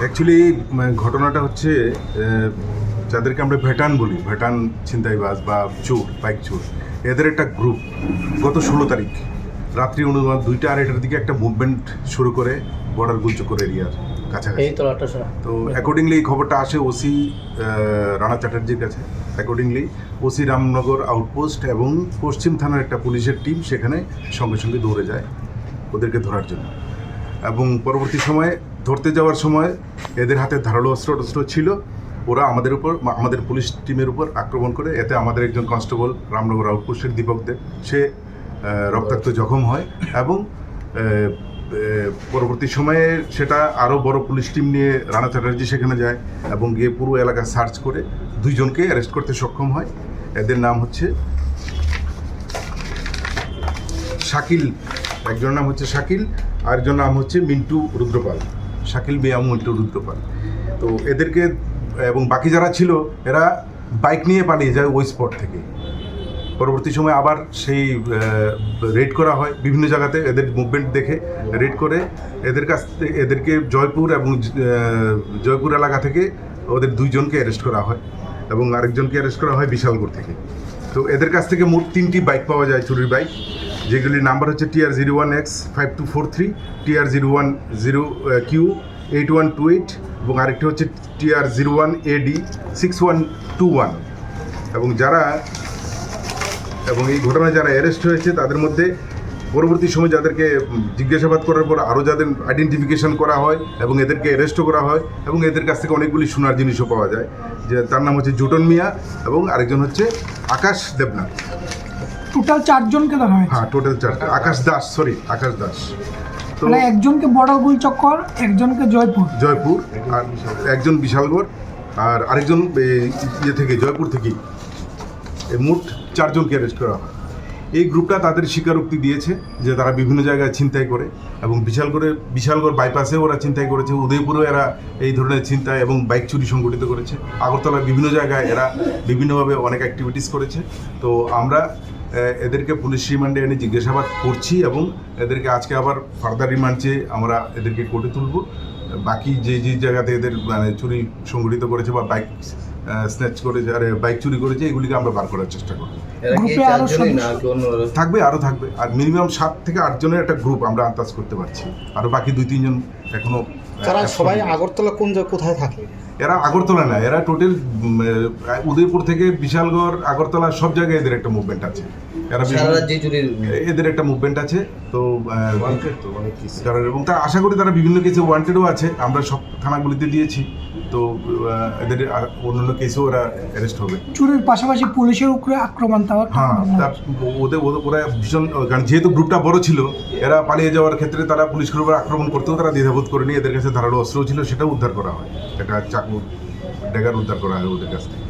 Actually ঘটনাটা হচ্ছে যাদেরকে আমরা ভেটান বলি ভেটান ছিনতাইবাজ বা চোর বাইক চোর এদের একটা গ্রুপ গত ষোলো তারিখ রাত্রি অনুমান দুইটা আড়াইটার দিকে একটা মুভমেন্ট শুরু করে বর্ডার গুলচক্কর এরিয়ার কাছাকাছি। তো অ্যাকর্ডিংলি এই খবরটা আসে ওসি রানা চ্যাটার্জির কাছে। অ্যাকর্ডিংলি ওসি রামনগর আউটপোস্ট এবং পশ্চিম থানার একটা পুলিশের টিম সেখানে সঙ্গে সঙ্গে দৌড়ে যায় ওদেরকে ধরার জন্য। এবং পরবর্তী সময়ে ধরতে যাওয়ার সময় এদের হাতে ধারালো অস্ত্র টস্ত্র ছিল। ওরা আমাদের উপর আমাদের পুলিশ টিমের উপর আক্রমণ করে, এতে আমাদের একজন কনস্টেবল রামনগর আউটপোস্টের দীপক দেব সে রক্তাক্ত জখম হয় এবং পরবর্তী সময়ে সেটা আরও বড় পুলিশ টিম নিয়ে রানা চ্যাটার্জি সেখানে যায় এবং গিয়ে পুরো এলাকা সার্চ করে দুইজনকে অ্যারেস্ট করতে সক্ষম হয়। এদের নাম হচ্ছে শাকিল, একজনের নাম হচ্ছে শাকিল আরেকজন নাম হচ্ছে মিন্টু রুদ্রপাল, শাকিল বেয়াম মিন্টু রুদ্রপাল। তো এদেরকে এবং বাকি যারা ছিল, এরা বাইক নিয়ে পালিয়ে যায় ওই স্পট থেকে। পরবর্তী সময় আবার সেই রেড করা হয় বিভিন্ন জায়গাতে এদের মুভমেন্ট দেখে রেড করে এদের কাছ থেকে, এদেরকে জয়পুর এবং জয়পুর এলাকা থেকে ওদের দুইজনকে অ্যারেস্ট করা হয় এবং আরেকজনকে অ্যারেস্ট করা হয় বিশালগড় থেকে। তো এদের কাছ থেকে মোট তিনটি বাইক পাওয়া যায় চুরির বাইক যেগুলির নাম্বার হচ্ছে TR zero one X five two four three TR zero one zero Q eight one two eight এবং আরেকটি হচ্ছে TR zero one AD six one two one এবং যারা এবং এই ঘটনায় যারা অ্যারেস্ট হয়েছে তাদের মধ্যে পরবর্তী সময় যাদেরকে জিজ্ঞাসাবাদ করার পর আরও যাদের আইডেন্টিফিকেশন করা হয় এবং এদেরকে অ্যারেস্টও করা হয় এবং এদের কাছ থেকে অনেকগুলি সোনার জিনিসও পাওয়া যায়। যে তার নাম হচ্ছে জুটন মিয়া এবং আরেকজন হচ্ছে আকাশ দেবনাথ। টোটাল চারজনকে ধরা হয়েছে। হ্যাঁ টোটাল চারটে আকাশ দাস সরি আকাশ দাস। মানে একজনকে বড় গুল চক্কর একজনকে জয়পুর। জয়পুর আর একজন বিশালগড় আর আরেকজন ইয়ে থেকে জয়পুর থেকেই। এই মোট চারজনকে অ্যারেস্ট করা হয়। এই গ্রুপটা তাদের স্বীকারোক্তি দিয়েছে যে তারা বিভিন্ন জায়গায় ছিনতাই করে এবং বিশালগড়ে বিশালগড় বাইপাসে ওরা ছিনতাই করেছে। উদয়পুরেও এরা এই ধরনের ছিনতাই এবং বাইক চুরি সংগঠিত করেছে। আগরতলার বিভিন্ন জায়গায় এরা বিভিন্নভাবে অনেক অ্যাক্টিভিটিস করেছে। তো আমরা এদেরকে পুলিশ রিমান্ডে এনে জিজ্ঞাসাবাদ করছি এবং এদেরকে আজকে আবার ফার্দার রিমান্ড চেয়ে আমরা এদেরকে কোর্টে তুলব। বাকি যে যে জায়গাতে এদের মানে চুরি সংগঠিত করেছে বা বাইক স্ন্যাচ করেছে আর বাইক চুরি করেছে এগুলিকে আমরা বার করার চেষ্টা করব। এরা কি গ্রুপে আরও চারজনই না সদস্য? কি অন্য থাকবে আরও থাকবে। আর মিনিমাম সাত থেকে আটজনের একটা গ্রুপ আমরা আন্দাজ করতে পারছি। আর বাকি দুই তিনজন এখনও তারা সবাই আগরতলা কোন কোথায় থাকে? এরা আগরতলা না এরা টোটাল উদয়পুর থেকে বিশালগড় আগরতলা সব জায়গায় এদের একটা মুভমেন্ট আছে। এরা এদের একটা মুভমেন্ট আছে তো। কারণ এবং তারা আশা করি তারা বিভিন্ন কেসে ওয়ান্টেডও আছে আমরা সব থানাগুলিতে দিয়েছি তো এদের অন্যান্য কেসেও ওরা অ্যারেস্ট হবে। চুরির পাশাপাশি পুলিশের উপরে আক্রমণ তাও হ্যাঁ ওদের ওদের- ওরা ভীষণ কারণ যেহেতু গ্রুপটা বড় ছিল এরা পালিয়ে যাওয়ার ক্ষেত্রে তারা পুলিশের উপর আক্রমণ করতেও তারা দ্বিধাবোধ করে নিয়ে এদের কাছে ধারালো অস্ত্র ছিল সেটাও উদ্ধার করা হয়। একটা চাকু ড্যাগার উদ্ধার করা হয় ওদের কাছ থেকে।